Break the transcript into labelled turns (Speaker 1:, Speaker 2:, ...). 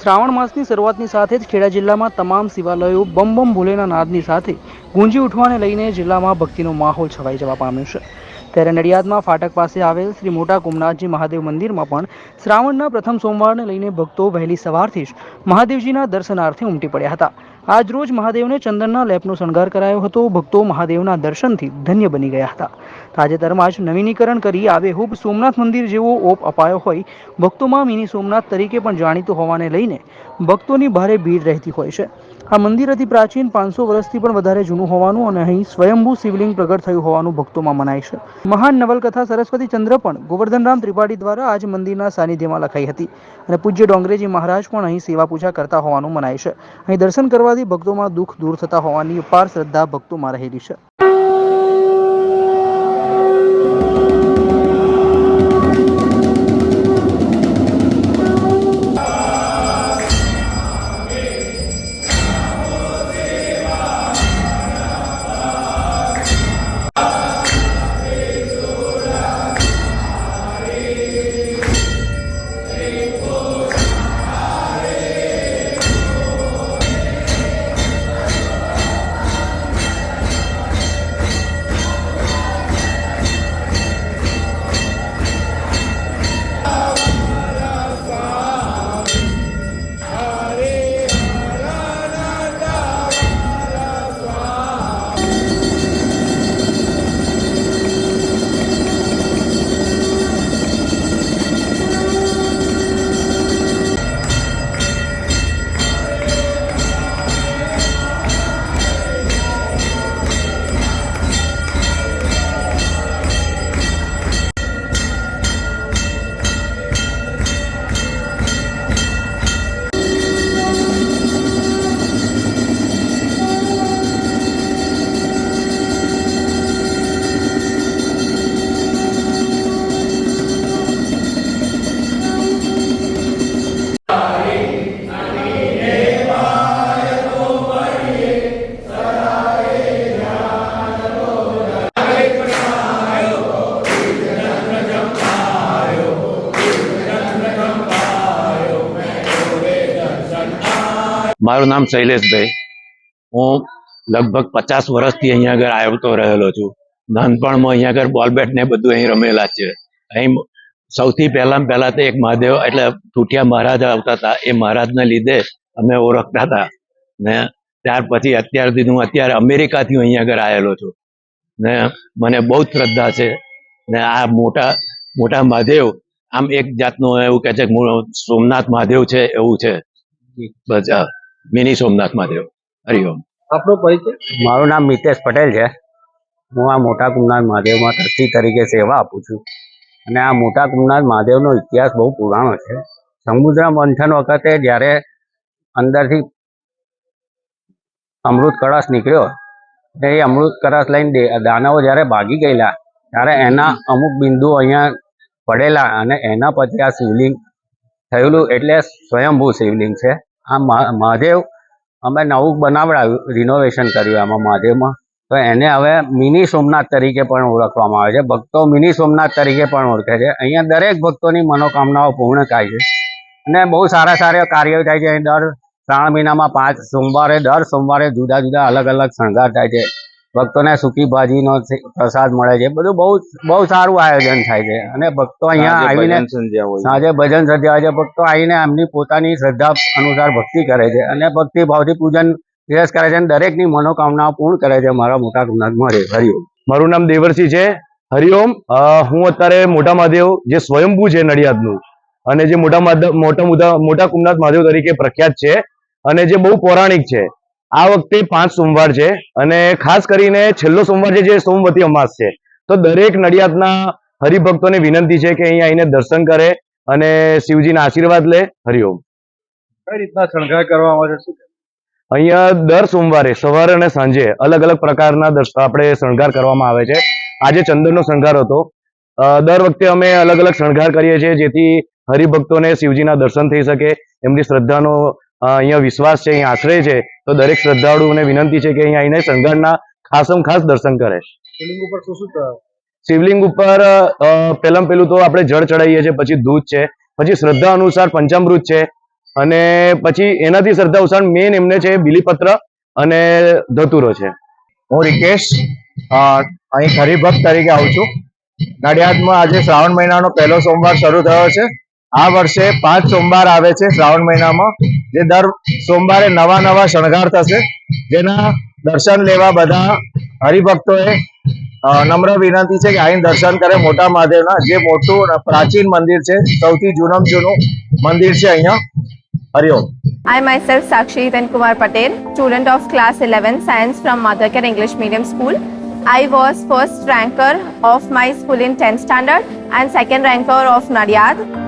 Speaker 1: શ્રાવણ માસની શરૂઆતની સાથે જ ખેડા જિલ્લામાં તમામ શિવાલયો બમ બમ ભોલેના નાદની સાથે ગુંજી ઉઠવાને લઈને જિલ્લામાં ભક્તિનો માહોલ છવાઈ જવા પામ્યો છે. ત્યારે નડિયાદમાં ફાટક પાસે આવેલ શ્રી મોટા કુમનાથજી મહાદેવ મંદિરમાં પણ શ્રાવણના પ્રથમ સોમવારને લઈને ભક્તો વહેલી સવારથી જ મહાદેવજીના દર્શનાર્થે ઉમટી પડ્યા હતા. આજ રોજ મહાદેવને ચંદનના લેપનો શણગાર કરાયો હતો. ભક્તો મહાદેવના દર્શનથી ધન્ય બની ગયા હતા. તાજેતરમાં જ નવીનીકરણ કરી આબેહૂબ સોમનાથ મંદિર જેવો ઓપ અપાયો હોય. ભક્તોમાં મિની સોમનાથ તરીકે પણ જાણીતું હોવાને લઈને ભક્તોની ભારે ભીડ રહેતી હોય છે. આ મંદિર અતિ પ્રાચીન, પાંચસો વર્ષથી પણ વધારે જૂનું હોવાનું અને અહીં સ્વયંભૂ શિવલિંગ પ્રગટ થયું હોવાનું ભક્તોમાં મનાય છે. મહાન નવલકથા સરસ્વતી ચંદ્ર પણ ગોવર્ધનરામ ત્રિપાઠી દ્વારા આજ મંદિરના સાનિધ્યમાં લખાઈ હતી અને પૂજ્ય ડોંગરેજી મહારાજ પણ અહીં સેવા પૂજા કરતા હોવાનું મનાય છે. અહીં દર્શન કરવાથી ભક્તોમાં દુઃખ દૂર થતા હોવાની અપાર શ્રદ્ધા ભક્તોમાં રહેલી છે.
Speaker 2: મારું નામ શૈલેષભાઈ. હું લગભગ પચાસ વર્ષથી અહીંયા આગળ આવતો રહેલો છું. નાનપણમાં અહીંયા આગળ બોલ બેટ ને બધું અહીં રમેલા છે. અહીં સૌથી પહેલા પહેલા તો એક મહાદેવ એટલે ઠૂઠિયા મહારાજ આવતા હતા. એ મહારાજને લીધે અમે ઓળખતા હતા. ને ત્યાર પછી અત્યાર સુધી હું અત્યારે અમેરિકાથી અહીંયા આગળ આવેલો છું. ને મને બહુ જ શ્રદ્ધા છે. ને આ મોટા મોટા મહાદેવ, આમ એક જાતનું એવું કે છે સોમનાથ મહાદેવ છે એવું છે. બસ મિની સોમનાથ મહાદેવ હરિઓમ
Speaker 3: આપણો પરિચય?
Speaker 4: મારું નામ મિતેશ પટેલ છે. હું આ મોટા કુમનાથ મહાદેવમાં ટ્રસ્ટી તરીકે સેવા આપું છું. અને આ મોટા કુમનાથ મહાદેવનો ઇતિહાસ બહુ પુરાણો છે. સમુદ્ર મંથન વખતે જ્યારે અંદરથી અમૃત કળશ નીકળ્યો એ અમૃત કળશ લઈને દાનવો જ્યારે ભાગી ગયેલા ત્યારે એના અમુક બિંદુ અહીંયા પડેલા અને એના પછી આ શિવલિંગ થયેલું એટલે સ્વયંભૂ શિવલિંગ છે. આ મહા- મહાદેવ અમે નવું બનાવડાવ્યું રિનોવેશન કર્યું આમાં મહાદેવમાં. તો એને હવે મિની સોમનાથ તરીકે પણ ઓળખવામાં આવે છે. ભક્તો મિની સોમનાથ તરીકે પણ ઓળખે છે. અહીંયા દરેક ભક્તોની મનોકામનાઓ પૂર્ણ થાય છે. અને બહુ સારા સારા કાર્યો થાય છે. દર શ્રાવણ મહિનામાં પાંચ સોમવારે, દર સોમવારે જુદા જુદા અલગ અલગ શણગાર થાય છે. ભક્તોને સૂકી ભાજીનો પ્રસાદ મળે છે. બધું બહુ બહુ સારું આયોજન થાય છે. અને ભક્તો અહીંયા આવીને સાંજે ભજન શ્રદ્ધા હોય છે. ભક્તો આવીને એમની પોતાની શ્રદ્ધા અનુસાર ભક્તિ કરે છે. અને ભક્તિ ભાવથી પૂજન દિવસ કરે છે અને દરેકની મનોકામનાઓ પૂર્ણ કરે છે મારા મોટા કુમનાથ મહાદેવ હરિઓમ
Speaker 5: મારું નામ દેવરસિંહ છે. હરિઓમ હું અત્યારે મોટા મહાદેવ જે સ્વયંભૂ છે નડિયાદનું અને જે મોટા મોટા મોટા કુમનાથ મહાદેવ તરીકે પ્રખ્યાત છે. અને જે બહુ પૌરાણિક છે. આ વખતે પાંચ સોમવાર છે અને ખાસ કરીને છેલ્લો સોમવાર છે જે સોમવતી અમાસ છે. તો દરેક નડિયાદના હરિભક્તોને વિનંતી છે કે અહીંયા આવીને દર્શન કરે અને શિવજીના આશીર્વાદ લે. હરિઓમ
Speaker 3: કઈ રીતના શણગાર કરવામાં આવે છે? શું
Speaker 5: અહીંયા દર સોમવારે સવારે અને સાંજે અલગ અલગ પ્રકારના આપણે શણગાર કરવામાં આવે છે. આજે ચંદનનો શણગાર હતો. દર વખતે અમે અલગ અલગ શણગાર કરીએ છીએ જેથી હરિભક્તોને શિવજીના દર્શન થઈ શકે. એમની શ્રદ્ધાનો અહીંયા વિશ્વાસ છે અહીંયા આશ્રય છે તો દરેક શ્રદ્ધાળુઓને વિનંતી છે કે અહીંયા આવીને શણગારના ખાસમ ખાસ દર્શન કરે.
Speaker 3: શિવલિંગ ઉપર શું શું
Speaker 5: શિવલિંગ ઉપર અ, પેલું પહેલું તો આપણે જળ ચડાવીએ છીએ પછી દૂધ છે પછી શ્રદ્ધા અનુસાર પંચામૃત છે અને પછી એનાથી શ્રદ્ધા અનુસાર મેન એમને છે બિલીપત્ર અને ધતુરો છે.
Speaker 6: હું રિકેશ અહીં હરિભક્ત તરીકે આવું છું. નડિયાદમાં આજે શ્રાવણ મહિનાનો પહેલો સોમવાર શરૂ થયો છે. આ વર્ષે પાંચ સોમવાર આવે છે શ્રાવણ મહિનામાં જે દર સોમવારે નવા નવા શણગાર થશે જેના દર્શન લેવા બધા હરિભક્તોએ નમ્ર વિનંતી છે કે આવીને દર્શન કરે મોટા મહાદેવના જે મોટું પ્રાચીન મંદિર છે સૌથી જૂનમ જૂનું મંદિર છે અહીંયા Hariom
Speaker 7: I myself Sakshi Hitan Kumar Patel, student of class 11 science from Mothercare English Medium School. I was first ranker of my school in 10th standard and second ranker of Nadiad.